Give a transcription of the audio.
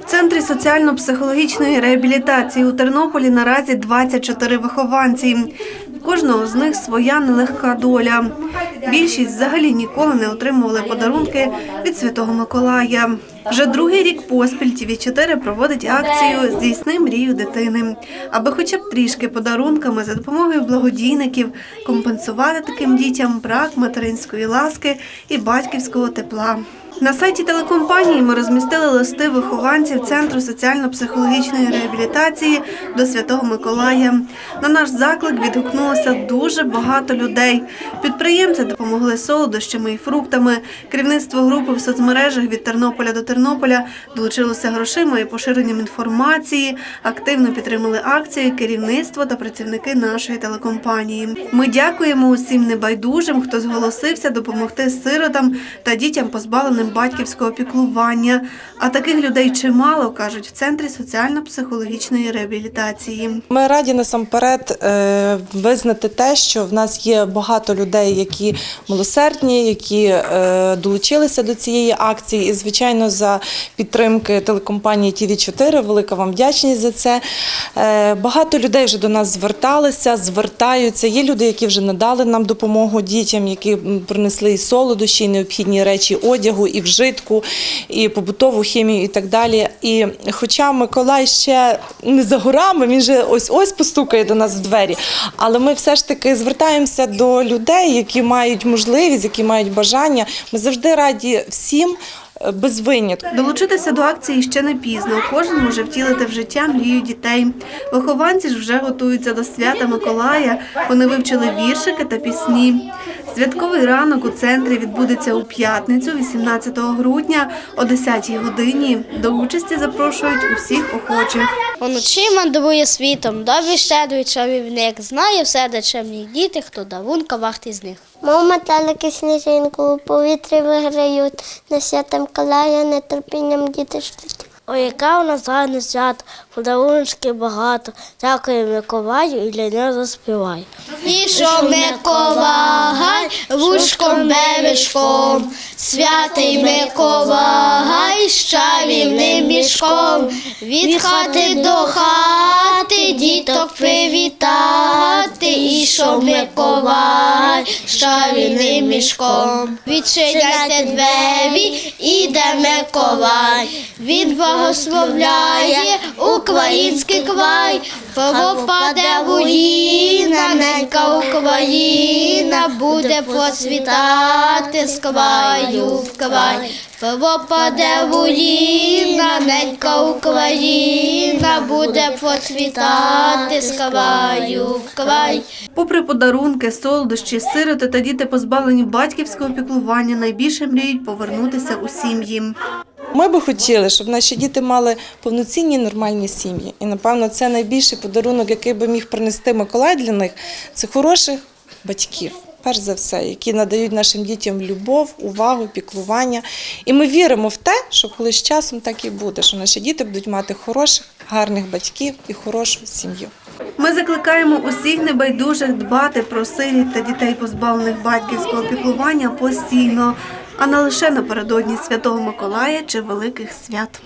В центрі соціально-психологічної реабілітації у Тернополі наразі 24 вихованці. Кожного з них своя нелегка доля. Більшість взагалі ніколи не отримували подарунки від Святого Миколая. Вже другий рік поспіль ТВ 4 проводить акцію Здійсни мрію дитини, аби хоча б трішки подарунками за допомогою благодійників компенсувати таким дітям брак материнської ласки і батьківського тепла. На сайті телекомпанії ми розмістили листи вихованців Центру соціально-психологічної реабілітації до Святого Миколая. На наш заклик відгукнулося дуже багато людей. Підприємці допомогли солодощами і фруктами. Керівництво групи в соцмережах від Тернополя до Тернополя долучилося грошима і поширенням інформації. Активно підтримали акцію керівництво та працівники нашої телекомпанії. Ми дякуємо усім небайдужим, хто зголосився допомогти сиротам та дітям позбавленим батьківського піклування. А таких людей чимало кажуть в центрі соціально-психологічної реабілітації. Ми раді насамперед е, визнати те, що в нас є багато людей, які милосердні, які е, долучилися до цієї акції. І, звичайно, за підтримки телекомпанії ТВ 4 велика вам вдячність за це. Е, Багато людей вже до нас зверталися, звертаються. Є люди, які вже надали нам допомогу дітям, які принесли і солодощі, і необхідні речі одягу, і вжитку, і побутову хімію, і так далі. І хоча Миколай ще не за горами, він же ось ось постукає до нас в двері. Але ми все ж таки звертаємося до людей, які мають можливість, які мають бажання. Ми завжди раді всім е, без винятку. Долучитися до акції ще не пізно. Кожен може втілити в життя мрію дітей. Вихованці ж вже готуються до свята Миколая. Вони вивчили віршики та пісні. Святковий ранок у центрі відбудеться у п'ятницю, 18 грудня о 10 годині. До участі запрошують усіх охочих. Уночі мандрує світом, добрий щедрий чарівник, знає все, де чемні діти, хто дарунка вартий з них. Мов метелики сніжинку у повітрі виграють, на свята Миколая нетерпінням діти. Ой, яка у нас гарне свято, подарунки багато. Дякую Миколаю і для нього заспівай. Ішов Миколай, вушком бережком, святий Миколай, з чарівним мішком, від хати до хати діток привітати, ішов Миколай, чарівним мішком. Відчиняйте двері, іде Миколай, він благословляє український край, пропаде руїна, ненька Україна буде процвітати з краю в край. Пропаде руїна, ненька Україна буде процвітати з краю в край. Попри подарунки, солодощі, сироти та діти позбавлені батьківського піклування, найбільше мріють повернутися у сім'ї. Ми би хотіли, щоб наші діти мали повноцінні нормальні сім'ї. І напевно це найбільший подарунок, який би міг принести Миколай для них, це хороших батьків. Перш за все, які надають нашим дітям любов, увагу, піклування. І ми віримо в те, що колись з часом так і буде, що наші діти будуть мати хороших, гарних батьків і хорошу сім'ю. Ми закликаємо усіх небайдужих дбати про сиріт та дітей, позбавлених батьківського піклування постійно, а не лише напередодні Святого Миколая чи великих свят.